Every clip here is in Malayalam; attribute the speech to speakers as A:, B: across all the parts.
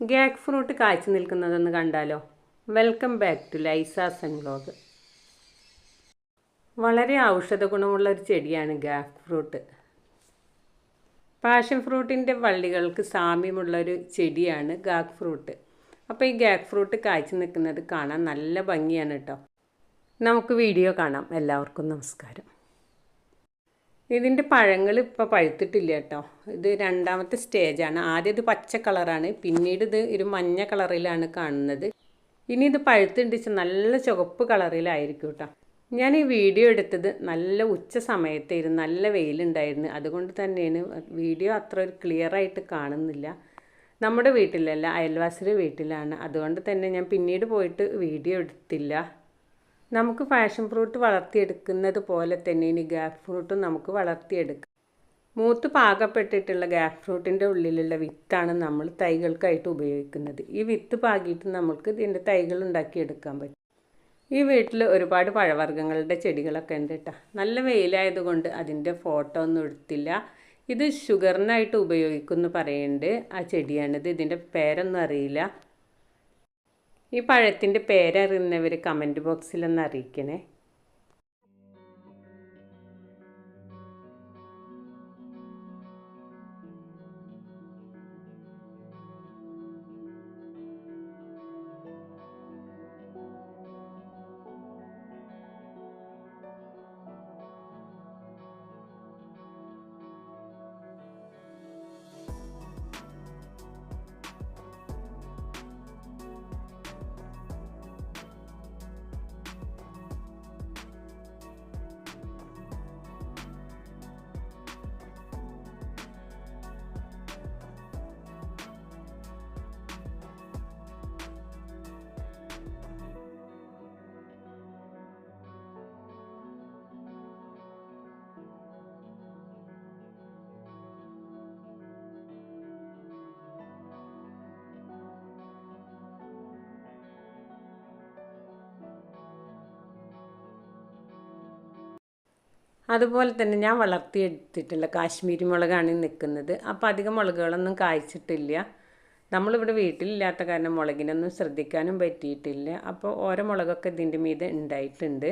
A: ഗ്യാക്ക് ഫ്രൂട്ട് കാഴ്ച നിൽക്കുന്നതെന്ന് കണ്ടാലോ? Welcome back to ലൈസാസ് and vlog വളരെ ഔഷധ ഗുണമുള്ള ഒരു ചെടിയാണ് ഗ്യാക്ക് ഫ്രൂട്ട് പാഷൻ ഫ്രൂട്ടിന്റെ വള്ളികൾക്ക് സാമ്യമുള്ളൊരു ചെടിയാണ് ഗാക്ക് ഫ്രൂട്ട് അപ്പോൾ ഈ ഗാക്ക് ഫ്രൂട്ട് കാഴ്ച നിൽക്കുന്നത് കാണാൻ നല്ല ഭംഗിയാണ് കേട്ടോ. നമുക്ക് വീഡിയോ കാണാം. എല്ലാവർക്കും നമസ്കാരം. ഇതിന്റെ പഴങ്ങൾ ഇപ്പോൾ പഴുത്തിട്ടില്ല കേട്ടോ. ഇത് രണ്ടാമത്തെ സ്റ്റേജാണ് ആദ്യം ഇത് പച്ച കളറാണ് പിന്നീട് ഇത് ഒരു മഞ്ഞ കളറിലാണ് കാണുന്നത്. ഇനി ഇത് പഴുത്തുണ്ടിച്ച് നല്ല ചുവപ്പ് കളറിലായിരിക്കും കേട്ടോ. ഞാൻ ഈ വീഡിയോ എടുത്തത് നല്ല ഉച്ച സമയത്തായിരുന്നു. നല്ല വെയിലുണ്ടായിരുന്നു. അതുകൊണ്ട് തന്നെയാണ് വീഡിയോ അത്ര ഒരു ക്ലിയർ ആയിട്ട് കാണുന്നില്ല. നമ്മുടെ വീട്ടിലല്ല അയൽവാസിയുടെ വീട്ടിലാണ്. അതുകൊണ്ട് തന്നെ ഞാൻ പിന്നീട് പോയിട്ട് വീഡിയോ എടുത്തില്ല. നമുക്ക് ഫാഷൻ ഫ്രൂട്ട് വളർത്തിയെടുക്കുന്നത് പോലെ തന്നെ ഇനി ഗ്യാപ്പ് ഫ്രൂട്ടും നമുക്ക് വളർത്തിയെടുക്കാം. മൂത്ത് പാകപ്പെട്ടിട്ടുള്ള ഗ്യാപ്പ് ഫ്രൂട്ടിന്റെ ഉള്ളിലുള്ള വിത്താണ് നമ്മൾ തൈകൾക്കായിട്ട് ഉപയോഗിക്കുന്നത്. ഈ വിത്ത് പാകിയിട്ട് നമുക്ക് ഇതിന്റെ തൈകൾ ഉണ്ടാക്കിയെടുക്കാൻ പറ്റും. ഈ വീട്ടിൽ ഒരുപാട് പഴവർഗങ്ങളുടെ ചെടികളൊക്കെ ഉണ്ട് കേട്ടോ നല്ല വെയിലായതുകൊണ്ട് അതിന്റെ ഫോട്ടോ ഒന്നും എടുത്തില്ല. ഇത് ഷുഗറിനായിട്ട് ഉപയോഗിക്കുമെന്ന് പറയുന്നുണ്ട് ആ ചെടിയാണിത്. ഇതിന്റെ പേരൊന്നും അറിയില്ല. ഈ പഴത്തിന്റെ പേരറിയുന്നവർ കമന്റ് ബോക്സിലൊന്ന് അറിയിക്കണേ. അതുപോലെ തന്നെ ഞാൻ വളർത്തിയെടുത്തിട്ടുള്ള കാശ്മീരി മുളകാണ് നിൽക്കുന്നത്. അപ്പോൾ അധികം മുളകുകളൊന്നും കായ്ച്ചിട്ടില്ല. നമ്മളിവിടെ വീട്ടിലില്ലാത്ത കാരണം മുളകിനൊന്നും ശ്രദ്ധിക്കാനും പറ്റിയിട്ടില്ല. അപ്പോൾ ഓരോ മുളകൊക്കെ ഇതിന്റെ മീതെ ഉണ്ടായിട്ടുണ്ട്.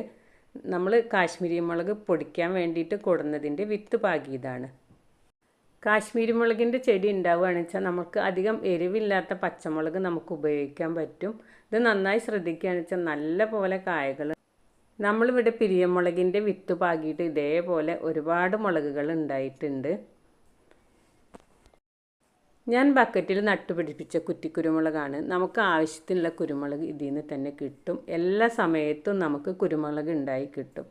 A: നമ്മൾ കാശ്മീരി മുളക് പൊടിക്കാൻ വേണ്ടിയിട്ട് കൊടുന്നതിന്റെ വിത്ത് പാകിയതാണ്. കാശ്മീരി മുളകിന്റെ ചെടി ഉണ്ടാവുകയാണെന്ന് വെച്ചാൽ നമുക്ക് അധികം എരിവില്ലാത്ത പച്ചമുളക് നമുക്ക് ഉപയോഗിക്കാൻ പറ്റും. ഇത് നന്നായി ശ്രദ്ധിക്കുകയാണെന്ന് വെച്ചാൽ നല്ല പോലെ കായകൾ നമ്മളിവിടെ പിരിയമുളകിന്റെ വിത്ത് പാകിയിട്ട് ഇതേപോലെ ഒരുപാട് മുളകുകൾ ഉണ്ടായിട്ടുണ്ട്. ഞാൻ ബക്കറ്റിൽ നട്ടുപിടിപ്പിച്ച കുറ്റിക്കുരുമുളകാണ്. നമുക്ക് ആവശ്യത്തിനുള്ള കുരുമുളക് ഇതിൽ നിന്ന് തന്നെ കിട്ടും. എല്ലാ സമയത്തും നമുക്ക് കുരുമുളക് ഉണ്ടായി കിട്ടും.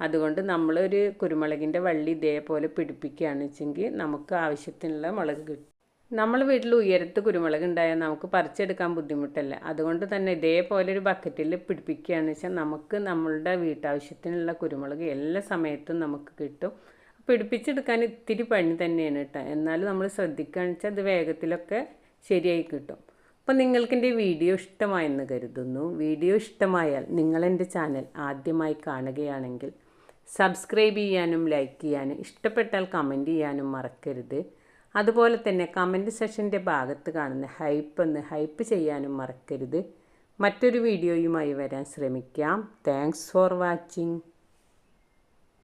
A: അതുകൊണ്ട് നമ്മളൊരു കുരുമുളകിന്റെ വള്ളി ഇതേപോലെ പിടിപ്പിക്കുകയാണെന്ന് വെച്ചെങ്കിൽ നമുക്ക് ആവശ്യത്തിനുള്ള മുളക് കിട്ടും. നമ്മൾ വീട്ടിൽ ഉയരത്ത് കുരുമുളക് ഉണ്ടായാൽ നമുക്ക് പറിച്ചെടുക്കാൻ ബുദ്ധിമുട്ടല്ല? അതുകൊണ്ട് തന്നെ ഇതേപോലെ ഒരു ബക്കറ്റിൽ പിടിപ്പിക്കുകയാണെന്ന് വെച്ചാൽ നമുക്ക് നമ്മളുടെ വീട്ടാവശ്യത്തിനുള്ള കുരുമുളക് എല്ലാ സമയത്തും നമുക്ക് കിട്ടും. പിടിപ്പിച്ചെടുക്കാൻ ഇത്തിരി പണി തന്നെയാണ് കേട്ടോ. എന്നാലും നമ്മൾ ശ്രദ്ധിക്കുകയാണെന്ന് വെച്ചാൽ അത് വേഗത്തിലൊക്കെ ശരിയായി കിട്ടും. അപ്പോൾ നിങ്ങൾക്ക് എന്റെ വീഡിയോ ഇഷ്ടമായെന്ന് കരുതുന്നു. വീഡിയോ ഇഷ്ടമായാൽ നിങ്ങളെന്റെ ചാനൽ ആദ്യമായി കാണുകയാണെങ്കിൽ സബ്സ്ക്രൈബ് ചെയ്യാനും ലൈക്ക് ചെയ്യാനും ഇഷ്ടപ്പെട്ടാൽ കമന്റ് ചെയ്യാനും മറക്കരുത്. അതുപോലെ തന്നെ കമന്റ് സെഷന്റെ ഭാഗത്ത് കാണുന്ന ഹൈപ്പ് എന്ന് ഹൈപ്പ് ചെയ്യാനും മറക്കരുത്. മറ്റൊരു വീഡിയോയുമായി വരാൻ ശ്രമിക്കാം. Thanks for watching